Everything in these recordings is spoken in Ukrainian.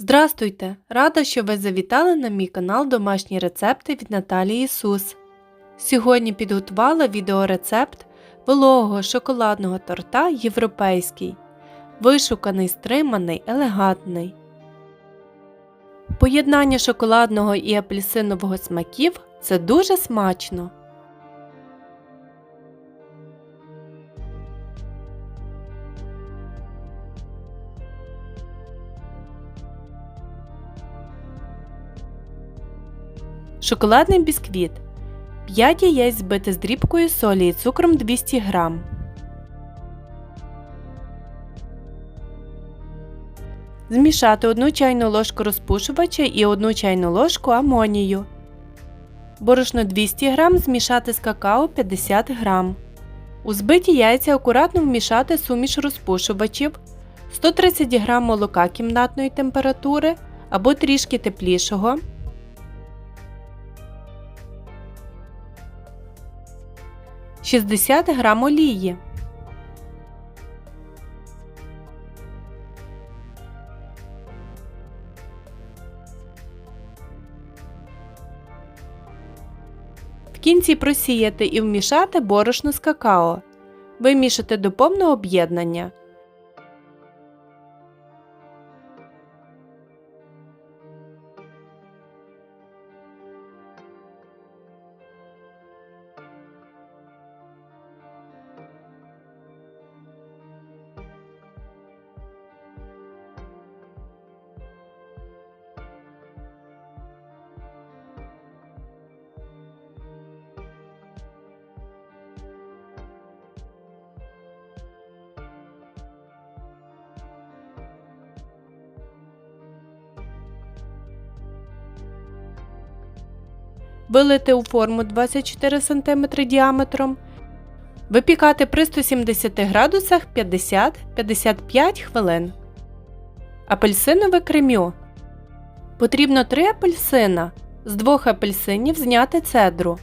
Здрастуйте! Рада, що ви завітали на мій канал Домашні рецепти від Наталії Ісус. Сьогодні підготувала відеорецепт вологого шоколадного торта європейський. Вишуканий, стриманий, елегантний. Поєднання шоколадного і апельсинового смаків це дуже смачно. Шоколадний бісквіт. 5 яєць збити з дрібкою солі і цукром 200 г. Змішати 1 чайну ложку розпушувача і 1 чайну ложку амонію. Борошно 200 г змішати з какао 50 г. У збиті яйця акуратно вмішати суміш розпушувачів, 130 г молока кімнатної температури або трішки теплішого. 60 грам олії. В кінці просіяти і вмішати борошно з какао. Вимішати до повного об'єднання. Вилити у форму 24 см діаметром. Випікати при 170 градусах 50-55 хвилин. Апельсинове крем'ю. Потрібно 3 апельсина. З двох апельсинів зняти цедру.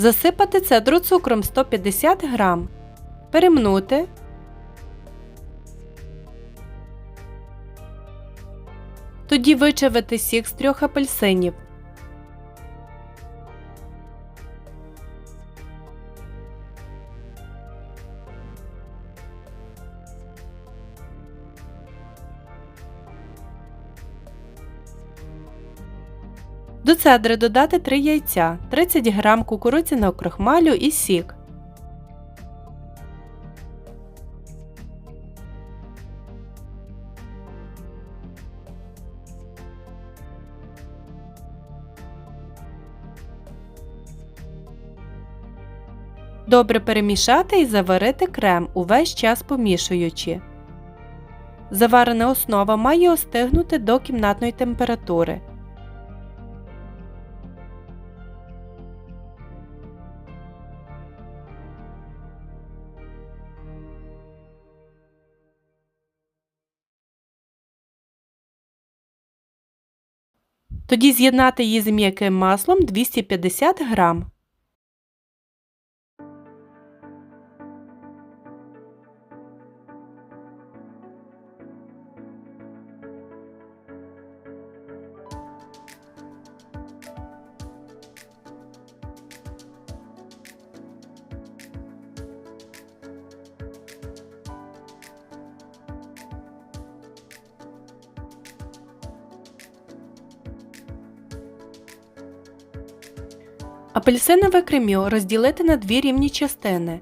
Засипати цедру цукром 150 г. Перемнути. Тоді вичавити сік з трьох апельсинів. Цедри додати 3 яйця, 30 г кукурудзяного крохмалю і сік. Добре перемішати і заварити крем, увесь час помішуючи. Заварена основа має остигнути до кімнатної температури. Тоді з'єднати її з м'яким маслом 250 г. Апельсинове крем'ю розділити на дві рівні частини.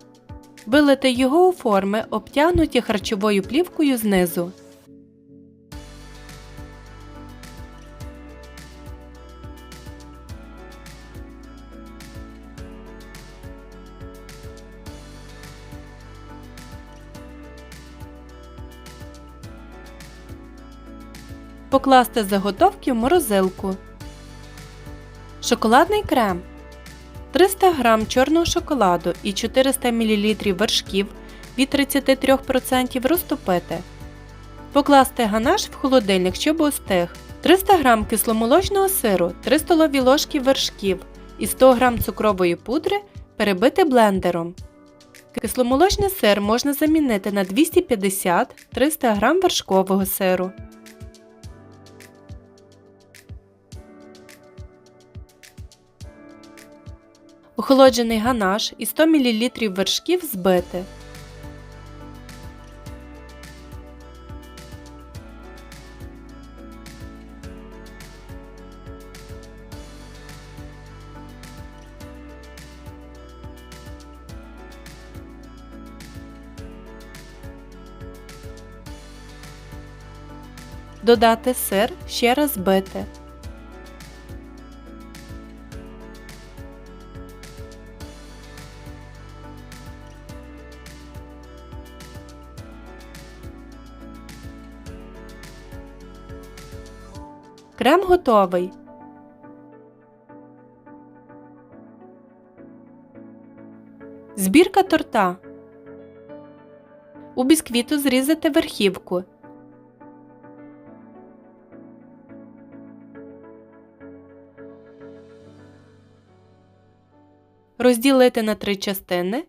Вилити його у форми, обтягнуті харчовою плівкою знизу. Покласти заготовки в морозилку. Шоколадний крем 300 г чорного шоколаду і 400 мл вершків від 33% розтопити. Покласти ганаш в холодильник, щоб остиг. 300 г кисломолочного сиру, 3 столові ложки вершків і 100 г цукрової пудри перебити блендером. Кисломолочний сир можна замінити на 250-300 г вершкового сиру. Охолоджений ганаш і 100 мл вершків збити. Додати сир, ще раз збити. Крем готовий. Збірка торта. У бісквіту зрізати верхівку. Розділити на три частини.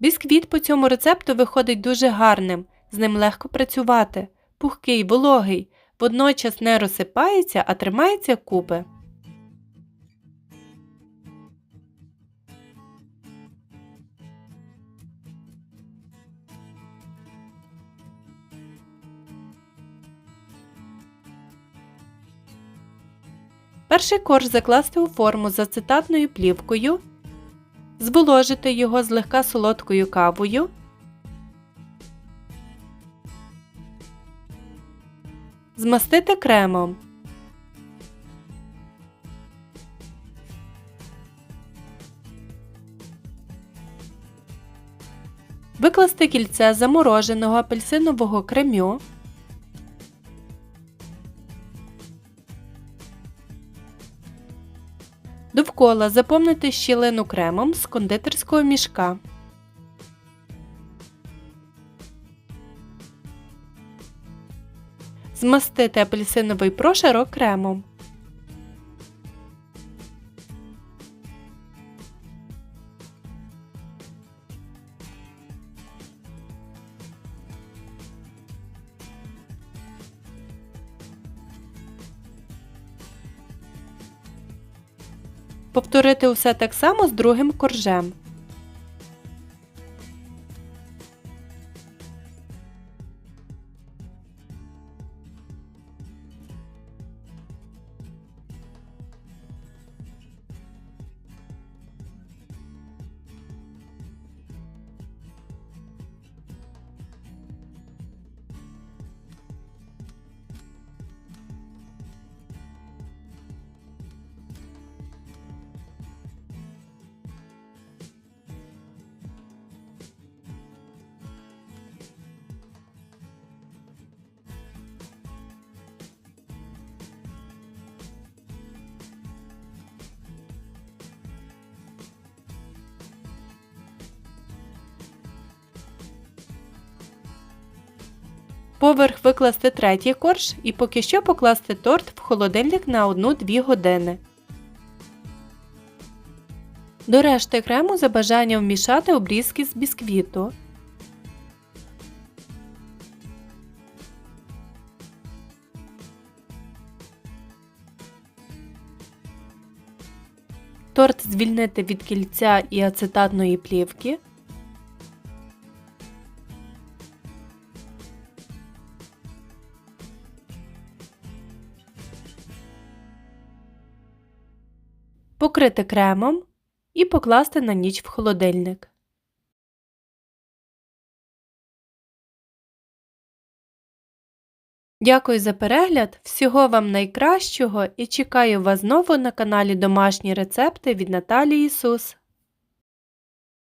Бісквіт по цьому рецепту виходить дуже гарним, з ним легко працювати, пухкий, вологий, водночас не розсипається, а тримається купи. Перший корж закласти у форму з ацетатною плівкою, зволожити його злегка солодкою кавою. Змастити кремом. Викласти кільце замороженого апельсинового кремю. Довкола заповнити щілину кремом з кондитерського мішка. Змастити апельсиновий прошарок кремом. Повторити усе так само з другим коржем. Поверх викласти третій корж і поки що покласти торт в холодильник на 1-2 години. До решти крему за бажанням вмішати обрізки з бісквіту. Торт звільнити від кільця і ацетатної плівки. Покрити кремом і покласти на ніч в холодильник. Дякую за перегляд, всього вам найкращого і чекаю вас знову на каналі Домашні рецепти від Наталії Ісус.